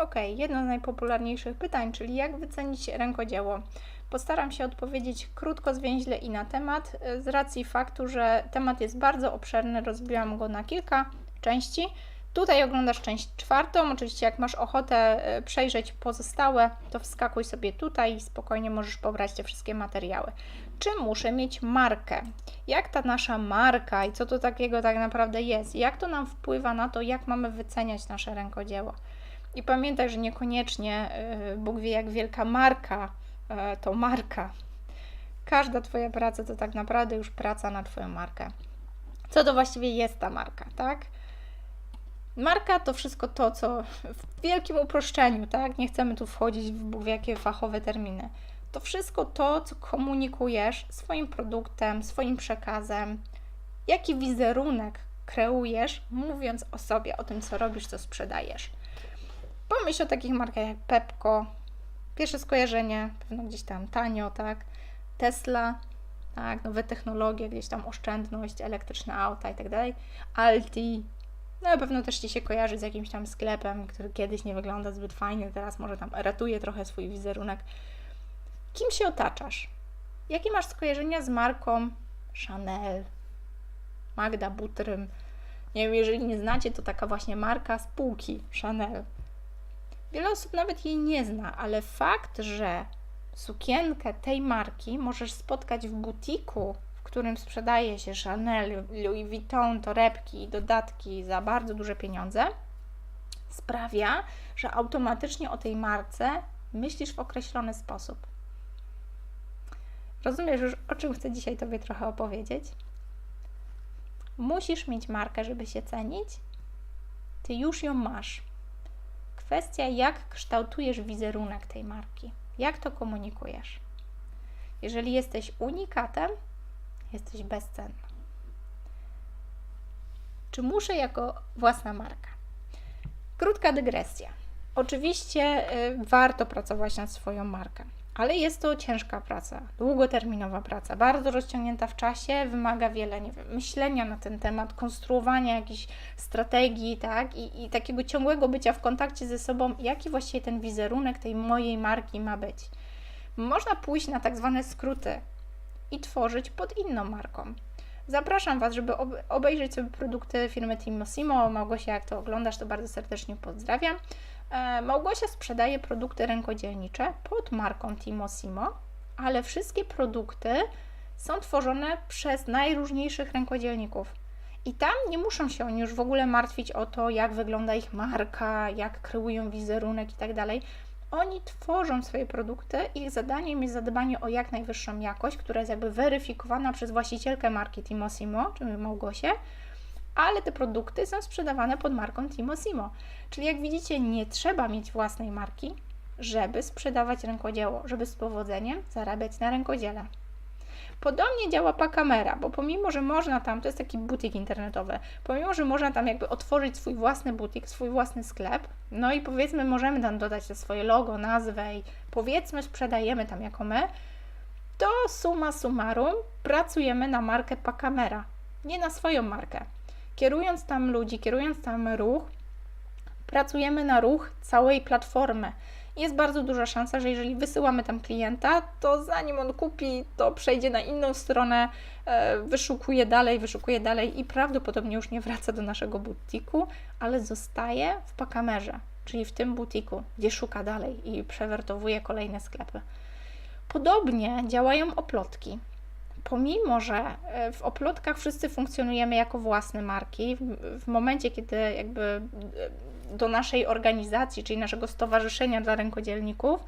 Ok, jedno z najpopularniejszych pytań, czyli jak wycenić rękodzieło. Postaram się odpowiedzieć krótko, zwięźle i na temat, z racji faktu, że temat jest bardzo obszerny, rozbiłam go na kilka części. Tutaj oglądasz część czwartą. Oczywiście, jak masz ochotę e, przejrzeć pozostałe, to wskakuj sobie tutaj i spokojnie możesz pobrać te wszystkie materiały. Czy muszę mieć markę? Jak ta nasza marka i co to takiego tak naprawdę jest? Jak to nam wpływa na to, jak mamy wyceniać nasze rękodzieło? I pamiętaj, że niekoniecznie e, Bóg wie, jak wielka marka e, to marka. Każda Twoja praca to tak naprawdę już praca na Twoją markę. Co to właściwie jest ta marka, tak? Marka to wszystko to, co w wielkim uproszczeniu, tak? Nie chcemy tu wchodzić w jakie fachowe terminy. To wszystko to, co komunikujesz swoim produktem, swoim przekazem, jaki wizerunek kreujesz, mówiąc o sobie, o tym, co robisz, co sprzedajesz. Pomyśl o takich markach jak Pepco, pierwsze skojarzenie, pewno gdzieś tam tanio, tak? Tesla, tak, nowe technologie, gdzieś tam oszczędność, elektryczne auta i tak dalej. Alti, no na pewno też Ci się kojarzy z jakimś tam sklepem, który kiedyś nie wygląda zbyt fajnie, teraz może tam ratuje trochę swój wizerunek. Kim się otaczasz? Jakie masz skojarzenia z marką Chanel, Magda Butrym? Nie wiem, jeżeli nie znacie, to taka właśnie marka spółki Chanel. Wiele osób nawet jej nie zna, ale fakt, że sukienkę tej marki możesz spotkać w butiku którym sprzedaje się Chanel, Louis Vuitton, torebki i dodatki za bardzo duże pieniądze, sprawia, że automatycznie o tej marce myślisz w określony sposób. Rozumiesz już, o czym chcę dzisiaj Tobie trochę opowiedzieć? Musisz mieć markę, żeby się cenić. Ty już ją masz. Kwestia, jak kształtujesz wizerunek tej marki, jak to komunikujesz. Jeżeli jesteś unikatem, jesteś bezcenna. Czy muszę jako własna marka? Krótka dygresja. Oczywiście y, warto pracować nad swoją marką, ale jest to ciężka praca, długoterminowa praca, bardzo rozciągnięta w czasie, wymaga wiele nie wiem, myślenia na ten temat, konstruowania jakichś strategii, tak? I, I takiego ciągłego bycia w kontakcie ze sobą, jaki właściwie ten wizerunek tej mojej marki ma być. Można pójść na tak zwane skróty, i tworzyć pod inną marką. Zapraszam Was, żeby obejrzeć sobie produkty firmy Timosimo. Małgosia, jak to oglądasz, to bardzo serdecznie pozdrawiam. E, Małgosia sprzedaje produkty rękodzielnicze pod marką Timosimo, ale wszystkie produkty są tworzone przez najróżniejszych rękodzielników. I tam nie muszą się oni już w ogóle martwić o to, jak wygląda ich marka, jak kreują wizerunek i tak oni tworzą swoje produkty, ich zadaniem jest zadbanie o jak najwyższą jakość, która jest jakby weryfikowana przez właścicielkę marki Timosimo, czyli Małgosię, ale te produkty są sprzedawane pod marką Timosimo. Czyli jak widzicie, nie trzeba mieć własnej marki, żeby sprzedawać rękodzieło, żeby z powodzeniem zarabiać na rękodziele. Podobnie działa Pakamera, bo pomimo, że można tam, to jest taki butik internetowy, pomimo, że można tam jakby otworzyć swój własny butik, swój własny sklep, no i powiedzmy, możemy tam dodać te swoje logo, nazwę i powiedzmy, sprzedajemy tam jako my, to summa summarum pracujemy na markę Pakamera, nie na swoją markę. Kierując tam ludzi, kierując tam ruch, pracujemy na ruch całej platformy jest bardzo duża szansa, że jeżeli wysyłamy tam klienta, to zanim on kupi, to przejdzie na inną stronę, e, wyszukuje dalej, wyszukuje dalej i prawdopodobnie już nie wraca do naszego butiku, ale zostaje w pakamerze, czyli w tym butiku, gdzie szuka dalej i przewertowuje kolejne sklepy. Podobnie działają oplotki. Pomimo, że e, w oplotkach wszyscy funkcjonujemy jako własne marki, w momencie, kiedy jakby do naszej organizacji, czyli naszego stowarzyszenia dla rękodzielników,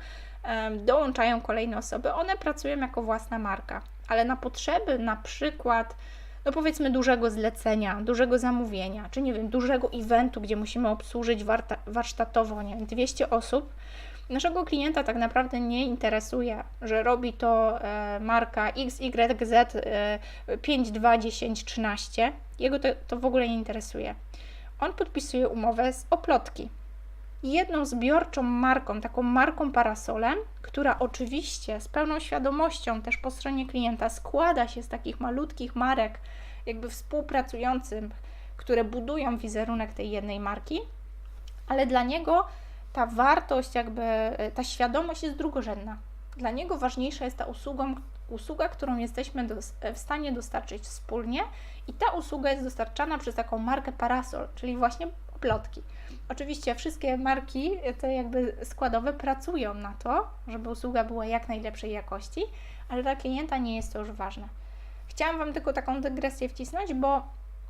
dołączają kolejne osoby, one pracują jako własna marka, ale na potrzeby na przykład, no powiedzmy, dużego zlecenia, dużego zamówienia, czy nie wiem, dużego eventu, gdzie musimy obsłużyć warsztatowo, nie wiem, 200 osób, naszego klienta tak naprawdę nie interesuje, że robi to e, marka XYZ e, 5, 2, 10, 13. Jego to, to w ogóle nie interesuje on podpisuje umowę z Oplotki. Jedną zbiorczą marką, taką marką parasolem, która oczywiście z pełną świadomością też po stronie klienta składa się z takich malutkich marek, jakby współpracujących, które budują wizerunek tej jednej marki, ale dla niego ta wartość, jakby e, ta świadomość jest drugorzędna. Dla niego ważniejsza jest ta usługa, usługa którą jesteśmy dos- w stanie dostarczyć wspólnie, i ta usługa jest dostarczana przez taką markę Parasol, czyli właśnie plotki. Oczywiście wszystkie marki, te jakby składowe, pracują na to, żeby usługa była jak najlepszej jakości, ale dla klienta nie jest to już ważne. Chciałam Wam tylko taką dygresję wcisnąć, bo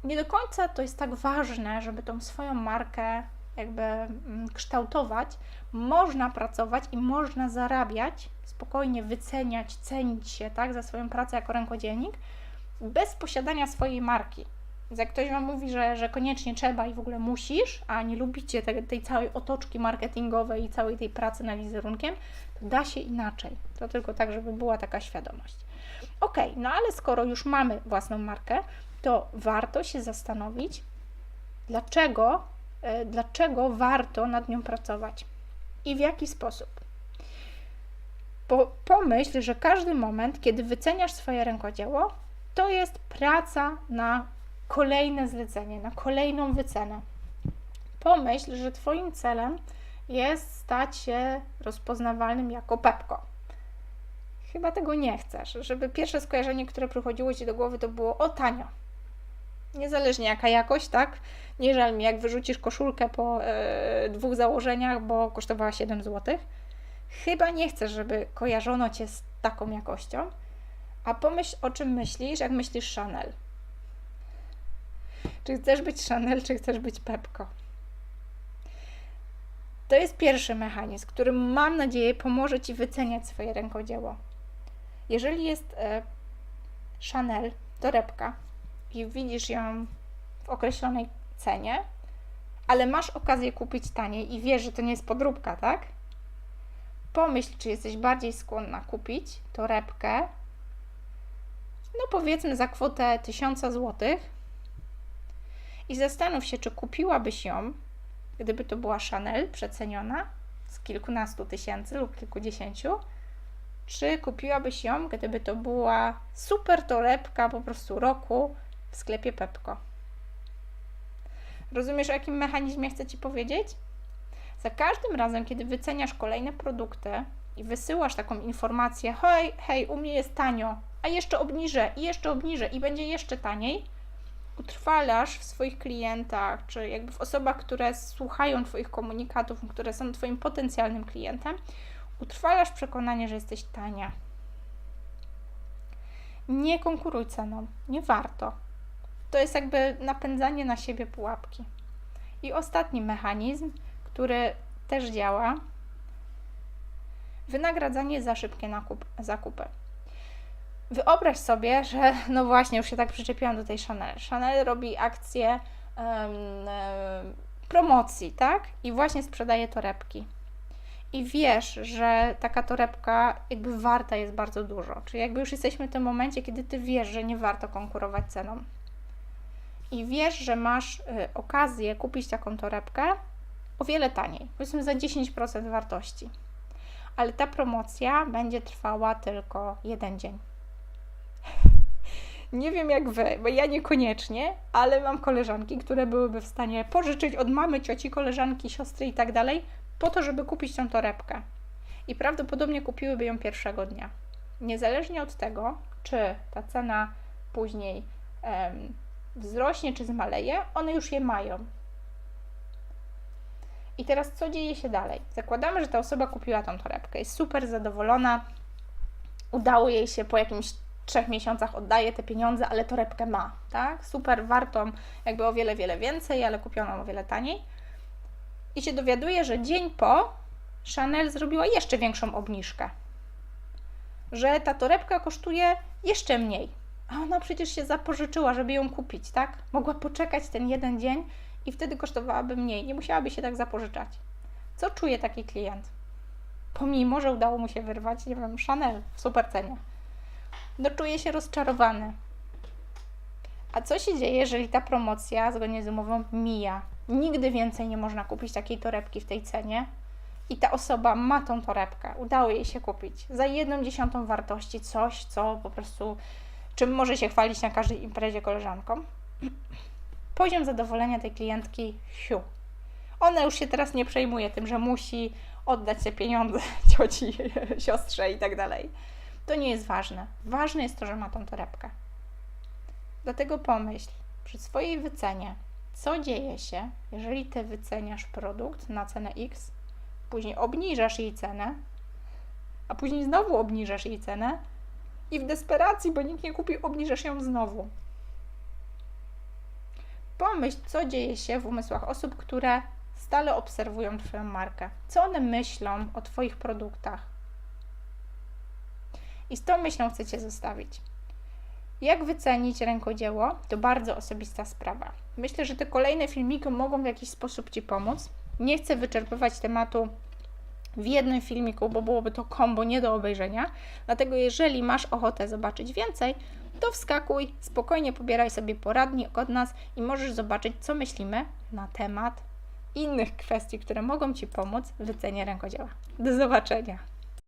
nie do końca to jest tak ważne, żeby tą swoją markę jakby mm, kształtować. Można pracować i można zarabiać, spokojnie wyceniać, cenić się tak, za swoją pracę jako rękodzielnik, bez posiadania swojej marki. Więc jak ktoś Wam mówi, że, że koniecznie trzeba i w ogóle musisz, a nie lubicie tej, tej całej otoczki marketingowej i całej tej pracy nad wizerunkiem, to da się inaczej. To tylko tak, żeby była taka świadomość. Ok, no ale skoro już mamy własną markę, to warto się zastanowić, dlaczego, dlaczego warto nad nią pracować i w jaki sposób. Po, pomyśl, że każdy moment, kiedy wyceniasz swoje rękodzieło, to jest praca na kolejne zlecenie, na kolejną wycenę. Pomyśl, że Twoim celem jest stać się rozpoznawalnym jako Pepko. Chyba tego nie chcesz, żeby pierwsze skojarzenie, które przychodziło Ci do głowy, to było o tanio. Niezależnie jaka jakość, tak? Nie żal mi, jak wyrzucisz koszulkę po e, dwóch założeniach, bo kosztowała 7 zł. Chyba nie chcesz, żeby kojarzono Cię z taką jakością. A pomyśl, o czym myślisz, jak myślisz Chanel. Czy chcesz być Chanel, czy chcesz być Pepko? To jest pierwszy mechanizm, który mam nadzieję pomoże Ci wyceniać swoje rękodzieło. Jeżeli jest e, Chanel, torebka i widzisz ją w określonej cenie, ale masz okazję kupić taniej i wiesz, że to nie jest podróbka, tak? Pomyśl, czy jesteś bardziej skłonna kupić torebkę, no powiedzmy za kwotę 1000 złotych, i zastanów się, czy kupiłabyś ją, gdyby to była Chanel przeceniona z kilkunastu tysięcy lub kilkudziesięciu, czy kupiłabyś ją, gdyby to była super torebka po prostu roku w sklepie Pepko. Rozumiesz, o jakim mechanizmie chcę Ci powiedzieć? Za każdym razem, kiedy wyceniasz kolejne produkty i wysyłasz taką informację, hej, hej, u mnie jest tanio, a jeszcze obniżę i jeszcze obniżę i będzie jeszcze taniej, utrwalasz w swoich klientach, czy jakby w osobach, które słuchają Twoich komunikatów, które są Twoim potencjalnym klientem, utrwalasz przekonanie, że jesteś tania. Nie konkuruj ceną, nie warto. To jest jakby napędzanie na siebie pułapki. I ostatni mechanizm, który też działa, wynagradzanie za szybkie nakup, zakupy. Wyobraź sobie, że no właśnie, już się tak przyczepiłam do tej Chanel. Chanel robi akcję um, promocji, tak? I właśnie sprzedaje torebki. I wiesz, że taka torebka jakby warta jest bardzo dużo. Czyli jakby już jesteśmy w tym momencie, kiedy ty wiesz, że nie warto konkurować ceną. I wiesz, że masz y, okazję kupić taką torebkę o wiele taniej, powiedzmy za 10% wartości. Ale ta promocja będzie trwała tylko jeden dzień. Nie wiem jak wy, bo ja niekoniecznie, ale mam koleżanki, które byłyby w stanie pożyczyć od mamy, cioci, koleżanki, siostry i tak dalej, po to, żeby kupić tą torebkę. I prawdopodobnie kupiłyby ją pierwszego dnia. Niezależnie od tego, czy ta cena później um, wzrośnie, czy zmaleje, one już je mają. I teraz co dzieje się dalej? Zakładamy, że ta osoba kupiła tą torebkę, jest super zadowolona, udało jej się po jakimś trzech miesiącach oddaje te pieniądze, ale torebkę ma, tak? Super, wartą jakby o wiele, wiele więcej, ale kupioną o wiele taniej. I się dowiaduje, że dzień po Chanel zrobiła jeszcze większą obniżkę. Że ta torebka kosztuje jeszcze mniej. A ona przecież się zapożyczyła, żeby ją kupić, tak? Mogła poczekać ten jeden dzień i wtedy kosztowałaby mniej. Nie musiałaby się tak zapożyczać. Co czuje taki klient? Pomimo, że udało mu się wyrwać, nie wiem, Chanel w super cenie no czuje się rozczarowany. A co się dzieje, jeżeli ta promocja zgodnie z umową mija? Nigdy więcej nie można kupić takiej torebki w tej cenie i ta osoba ma tą torebkę, udało jej się kupić za jedną dziesiątą wartości coś, co po prostu czym może się chwalić na każdej imprezie koleżankom. Poziom zadowolenia tej klientki, siu. Ona już się teraz nie przejmuje tym, że musi oddać te pieniądze cioci, siostrze i tak dalej. To nie jest ważne. Ważne jest to, że ma tą torebkę. Dlatego pomyśl przy swojej wycenie, co dzieje się, jeżeli ty wyceniasz produkt na cenę X, później obniżasz jej cenę, a później znowu obniżasz jej cenę i w desperacji, bo nikt nie kupi, obniżasz ją znowu. Pomyśl, co dzieje się w umysłach osób, które stale obserwują Twoją markę. Co one myślą o Twoich produktach? I z tą myślą chcę Cię zostawić. Jak wycenić rękodzieło? To bardzo osobista sprawa. Myślę, że te kolejne filmiki mogą w jakiś sposób Ci pomóc. Nie chcę wyczerpywać tematu w jednym filmiku, bo byłoby to kombo nie do obejrzenia. Dlatego, jeżeli masz ochotę zobaczyć więcej, to wskakuj, spokojnie pobieraj sobie poradnik od nas i możesz zobaczyć, co myślimy na temat innych kwestii, które mogą Ci pomóc w wycenie rękodzieła. Do zobaczenia!